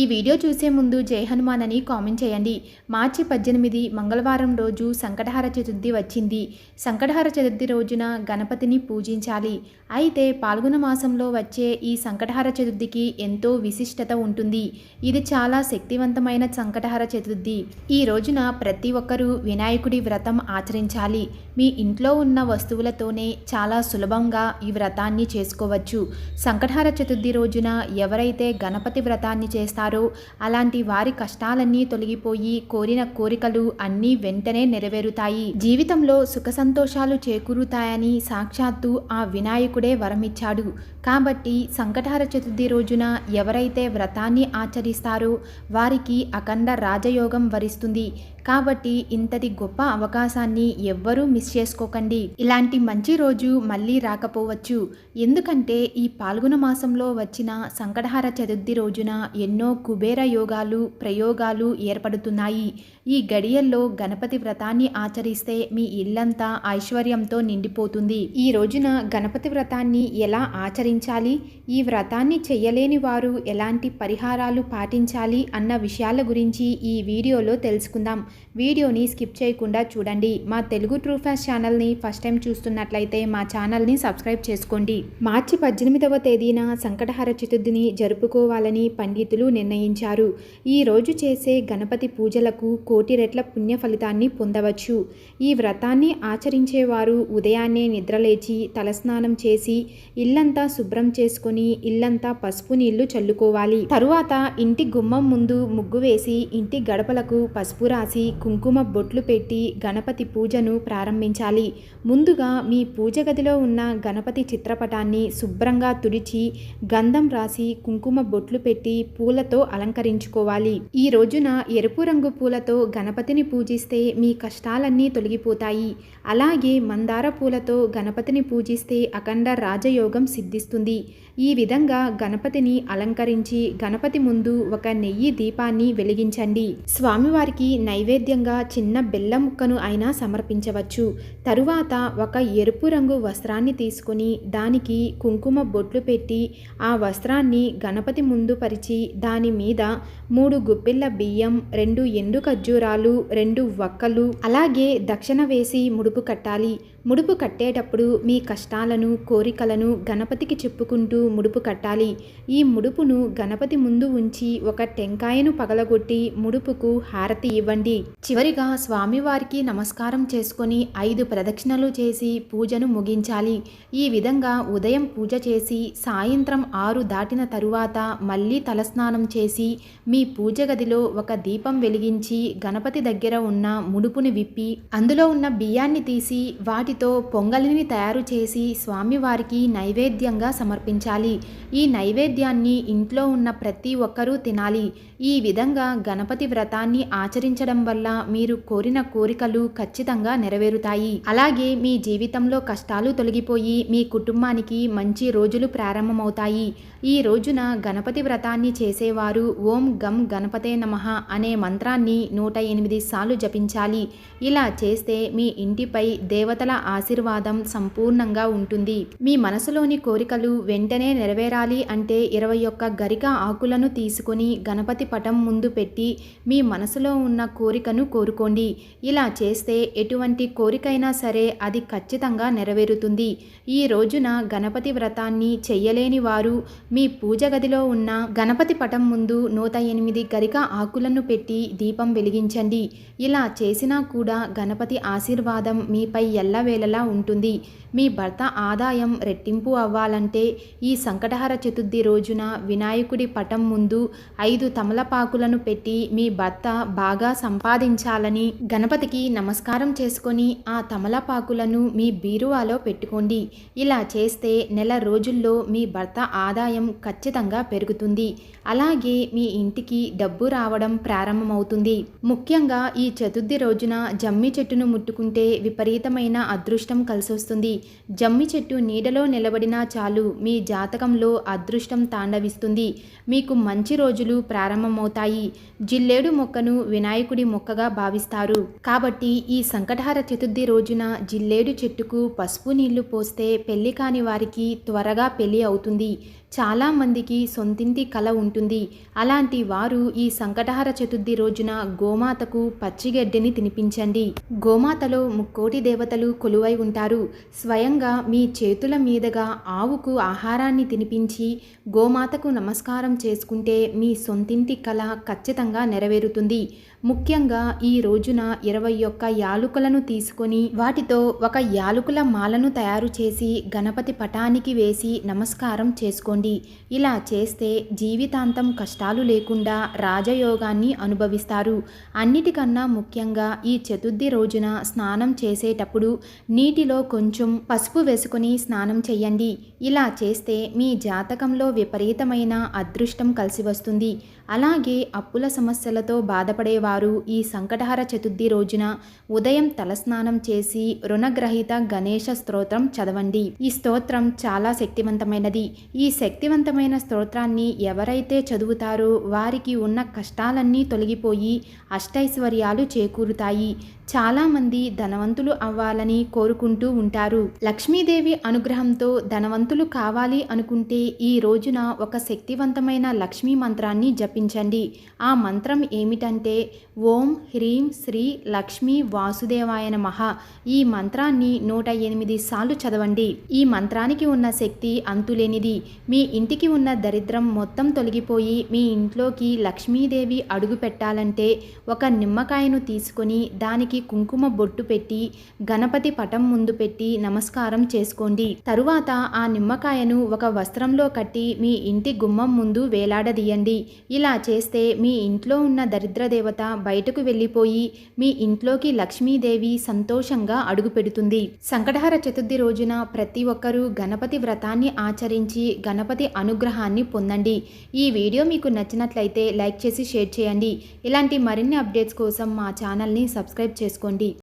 ఈ వీడియో చూసే ముందు జై హనుమాన్ అని కామెంట్ చేయండి. మార్చి పద్దెనిమిది మంగళవారం రోజు సంకటహార చతుర్థి వచ్చింది. సంకటహార చతుర్థి రోజున గణపతిని పూజించాలి. అయితే పాల్గొన మాసంలో వచ్చే ఈ సంకటహార చతుర్థికి ఎంతో విశిష్టత ఉంటుంది. ఇది చాలా శక్తివంతమైన సంకటహార చతుర్థి. ఈ రోజున ప్రతి ఒక్కరూ వినాయకుడి వ్రతం ఆచరించాలి. మీ ఇంట్లో ఉన్న వస్తువులతోనే చాలా సులభంగా ఈ వ్రతాన్ని చేసుకోవచ్చు. సంకటహార చతుర్థి రోజున ఎవరైతే గణపతి వ్రతాన్ని చేస్తారో అలాంటి వారి కష్టాలన్నీ తొలగిపోయి కోరిన కోరికలు అన్నీ వెంటనే నెరవేరుతాయి. జీవితంలో సుఖ సంతోషాలు చేకూరుతాయని సాక్షాత్తు ఆ వినాయకుడే వరమిచ్చాడు. కాబట్టి సంకటార చతుర్థి రోజున ఎవరైతే వ్రతాన్ని ఆచరిస్తారో వారికి అఖండ రాజయోగం వరిస్తుంది. కాబట్టి ఇంతటి గొప్ప అవకాశాన్ని ఎవ్వరూ మిస్ చేసుకోకండి. ఇలాంటి మంచి రోజు మళ్ళీ రాకపోవచ్చు. ఎందుకంటే ఈ పాల్గొన మాసంలో వచ్చిన సంకటహార చతుర్థి రోజున ఎన్నో కుబేర యోగాలు ప్రయోగాలు ఏర్పడుతున్నాయి. ఈ గడియల్లో గణపతి వ్రతాన్ని ఆచరిస్తే మీ ఇల్లంతా ఐశ్వర్యంతో నిండిపోతుంది. ఈ రోజున గణపతి వ్రతాన్ని ఎలా ఆచరించాలి? ఈ వ్రతాన్ని చేయలేని వారు ఎలాంటి పరిహారాలు పాటించాలి? అన్న విషయాల గురించి ఈ వీడియోలో తెలుసుకుందాం. వీడియోని స్కిప్ చేయకుండా చూడండి. మా తెలుగు ట్రూ ఫాస్ట్ ఛానల్ని ఫస్ట్ టైం చూస్తున్నట్లయితే మా ఛానల్ని సబ్స్క్రైబ్ చేసుకోండి. మార్చి పద్దెనిమిదవ తేదీన సంకటహర చతుర్థిని జరుపుకోవాలని పండితులు నిర్ణయించారు. ఈ రోజు చేసే గణపతి పూజలకు కోటి రెట్ల పుణ్య ఫలితాన్ని పొందవచ్చు. ఈ వ్రతాన్ని ఆచరించేవారు ఉదయాన్నే నిద్రలేచి తలస్నానం చేసి ఇల్లంతా శుభ్రం చేసుకొని ఇల్లంతా పసుపు నీళ్ళు చల్లుకోవాలి. తరువాత ఇంటి గుమ్మం ముందు ముగ్గు వేసి ఇంటి గడపలకు పసుపు రాసి కుంకుమ బొట్లు పెట్టి గణపతి పూజను ప్రారంభించాలి. ముందుగా మీ పూజ గదిలో ఉన్న గణపతి చిత్రపటాన్ని శుభ్రంగా తుడిచి గంధం రాసి కుంకుమ బొట్లు పెట్టి పూలతో అలంకరించుకోవాలి. ఈ రోజున ఎరుపు రంగు పూలతో గణపతిని పూజిస్తే మీ కష్టాలన్నీ తొలగిపోతాయి. అలాగే మందార పూలతో గణపతిని పూజిస్తే అఖండ రాజయోగం సిద్ధిస్తుంది. ఈ విధంగా గణపతిని అలంకరించి గణపతి ముందు ఒక నెయ్యి దీపాన్ని వెలిగించండి. స్వామివారికి నైవేద్యంగా చిన్న బెల్లం ముక్కను అయినా సమర్పించవచ్చు. తరువాత ఒక ఎరుపు రంగు వస్త్రాన్ని తీసుకొని దానికి కుంకుమ బొట్లు పెట్టి ఆ వస్త్రాన్ని గణపతి ముందు పరిచి దాని మీద మూడు గుప్పిళ్ళ బియ్యం రెండు ఎండు ఖర్జూరాలు రెండు వక్కలు అలాగే దక్షిణ వేసి ముడుపు కట్టాలి. ముడుపు కట్టేటప్పుడు మీ కష్టాలను కోరికలను గణపతికి చెప్పుకుంటూ ముడుపు కట్టాలి. ఈ ముడుపును గణపతి ముందు ఉంచి ఒక టెంకాయను పగలగొట్టి ముడుపుకు హారతి ఇవ్వండి. చివరిగా స్వామివారికి నమస్కారం చేసుకొని ఐదు ప్రదక్షిణలు చేసి పూజను ముగించాలి. ఈ విధంగా ఉదయం పూజ చేసి సాయంత్రం ఆరు దాటిన తరువాత మళ్ళీ తలస్నానం చేసి మీ పూజ గదిలో ఒక దీపం వెలిగించి గణపతి దగ్గర ఉన్న ముడుపుని విప్పి అందులో ఉన్న బియ్యాన్ని తీసి వాటి వాటితో పొంగలిని తయారు చేసి స్వామివారికి నైవేద్యంగా సమర్పించాలి. ఈ నైవేద్యాన్ని ఇంట్లో ఉన్న ప్రతి ఒక్కరూ తినాలి. ఈ విధంగా గణపతి వ్రతాన్ని ఆచరించడం వల్ల మీరు కోరిన కోరికలు ఖచ్చితంగా నెరవేరుతాయి. అలాగే మీ జీవితంలో కష్టాలు తొలగిపోయి మీ కుటుంబానికి మంచి రోజులు ప్రారంభమవుతాయి. ఈ రోజున గణపతి వ్రతాన్ని చేసేవారు ఓం గం గణపతే నమః అనే మంత్రాన్ని నూట ఎనిమిది సార్లు జపించాలి. ఇలా చేస్తే మీ ఇంటిపై దేవతల ఆశీర్వాదం సంపూర్ణంగా ఉంటుంది. మీ మనసులోని కోరికలు వెంటనే నెరవేరాలి అంటే ఇరవై ఒక్క గరిక ఆకులను తీసుకొని గణపతి పటం ముందు పెట్టి మీ మనసులో ఉన్న కోరికను కోరుకోండి. ఇలా చేస్తే ఎటువంటి కోరికైనా సరే అది ఖచ్చితంగా నెరవేరుతుంది. ఈ రోజున గణపతి వ్రతాన్ని చెయ్యలేని వారు మీ పూజ గదిలో ఉన్న గణపతి పటం ముందు నూట ఎనిమిది గరిక ఆకులను పెట్టి దీపం వెలిగించండి. ఇలా చేసినా కూడా గణపతి ఆశీర్వాదం మీపై ఎల్లవేళలా ఉంటుంది. మీ భర్త ఆదాయం రెట్టింపు అవ్వాలంటే ఈ సంకటహర చతుర్థి రోజున వినాయకుడి పటం ముందు ఐదు తమలపాకులను పెట్టి మీ భర్త బాగా సంపాదించాలని గణపతికి నమస్కారం చేసుకొని ఆ తమలపాకులను మీ బీరువాలో పెట్టుకోండి. ఇలా చేస్తే నెల రోజుల్లో మీ భర్త ఆదాయం ఖచ్చితంగా పెరుగుతుంది. అలాగే మీ ఇంటికి డబ్బు రావడం ప్రారంభమవుతుంది. ముఖ్యంగా ఈ చతుర్థి రోజున జమ్మి చెట్టును ముట్టుకుంటే విపరీతమైన అదృష్టం కలిసొస్తుంది. జమ్మి చెట్టు నీడలో నిలబడినా చాలు మీ జాతకంలో అదృష్టం తాండవిస్తుంది. మీకు మంచి రోజులు ప్రారంభమవుతాయి జిల్లేడు మొక్కను వినాయకుడి మొక్కగా భావిస్తారు. కాబట్టి ఈ సంకటహార చతుర్థి రోజున జిల్లేడు చెట్టుకు పసుపు నీళ్ళు పోస్తే పెళ్ళి కాని వారికి త్వరగా పెళ్ళి అవుతుంది. చాలామందికి సొంతింటి కల ఉంటుంది. అలాంటి వారు ఈ సంకటహార చతుర్థి రోజున గోమాతకు పచ్చిగడ్డిని తినిపించండి. గోమాతలో ముక్కోటి దేవతలు కొలువై ఉంటారు. స్వయంగా మీ చేతుల మీదుగా ఆవుకు ఆహారాన్ని తినిపించి గోమాతకు నమస్కారం చేసుకుంటే మీ సొంతింటి కళ ఖచ్చితంగా నెరవేరుతుంది. ముఖ్యంగా ఈ రోజున ఇరవై ఒక్క యాలుకలను తీసుకొని వాటితో ఒక యాలుకల మాలను తయారు చేసి గణపతి పటానికి వేసి నమస్కారం చేసుకోండి. ఇలా చేస్తే జీవితాంతం కష్టాలు లేకుండా రాజయోగాన్ని అనుభవిస్తారు. అన్నిటికన్నా ముఖ్యంగా ఈ చతుర్థి రోజున స్నానం చేసేటప్పుడు నీటిలో కొంచెం పసుపు వేసుకొని స్నానం చేయండి ఇలా చేస్తే మీ జాతకంలో విపరీతమైన అదృష్టం కలిసి వస్తుంది. అలాగే అప్పుల సమస్యలతో బాధపడేవారు వారు ఈ సంకటహర చతుర్థి రోజున ఉదయం తలస్నానం చేసి రుణగ్రహీత గణేష స్తోత్రం చదవండి. ఈ స్తోత్రం చాలా శక్తివంతమైనది. ఈ శక్తివంతమైన స్తోత్రాన్ని ఎవరైతే చదువుతారో వారికి ఉన్న కష్టాలన్నీ తొలగిపోయి అష్టైశ్వర్యాలు చేకూరుతాయి. చాలామంది ధనవంతులు అవ్వాలని కోరుకుంటూ ఉంటారు. లక్ష్మీదేవి అనుగ్రహంతో ధనవంతులు కావాలి అనుకుంటే ఈ రోజున ఒక శక్తివంతమైన లక్ష్మీ మంత్రాన్ని జపించండి. ఆ మంత్రం ఏమిటంటే ఓం హ్రీం శ్రీ లక్ష్మీ వాసుదేవాయ నమః. ఈ మంత్రాన్ని నూట ఎనిమిది సార్లు చదవండి. ఈ మంత్రానికి ఉన్న శక్తి అంతులేనిది. మీ ఇంటికి ఉన్న దరిద్రం మొత్తం తొలగిపోయి మీ ఇంట్లోకి లక్ష్మీదేవి అడుగు పెట్టాలంటే ఒక నిమ్మకాయను తీసుకొని దానికి కుంకుమ బొట్టు పెట్టి గణపతి పటం ముందు పెట్టి నమస్కారం చేసుకోండి. తరువాత ఆ నిమ్మకాయను ఒక వస్త్రంలో కట్టి మీ ఇంటి గుమ్మం ముందు వేలాడదీయండి. ఇలా చేస్తే మీ ఇంట్లో ఉన్న దరిద్ర దేవత బయటకు వెళ్ళిపోయి మీ ఇంట్లోకి లక్ష్మీదేవి సంతోషంగా అడుగుపెడుతుంది సంకటహర చతుర్థి రోజున ప్రతి ఒక్కరూ గణపతి వ్రతాన్ని ఆచరించి గణపతి అనుగ్రహాన్ని పొందండి. ఈ వీడియో మీకు నచ్చినట్లయితే లైక్ చేసి షేర్ చేయండి. ఇలాంటి మరిన్ని అప్డేట్స్ కోసం మా ఛానల్ని సబ్స్క్రైబ్ చేసుకోండి.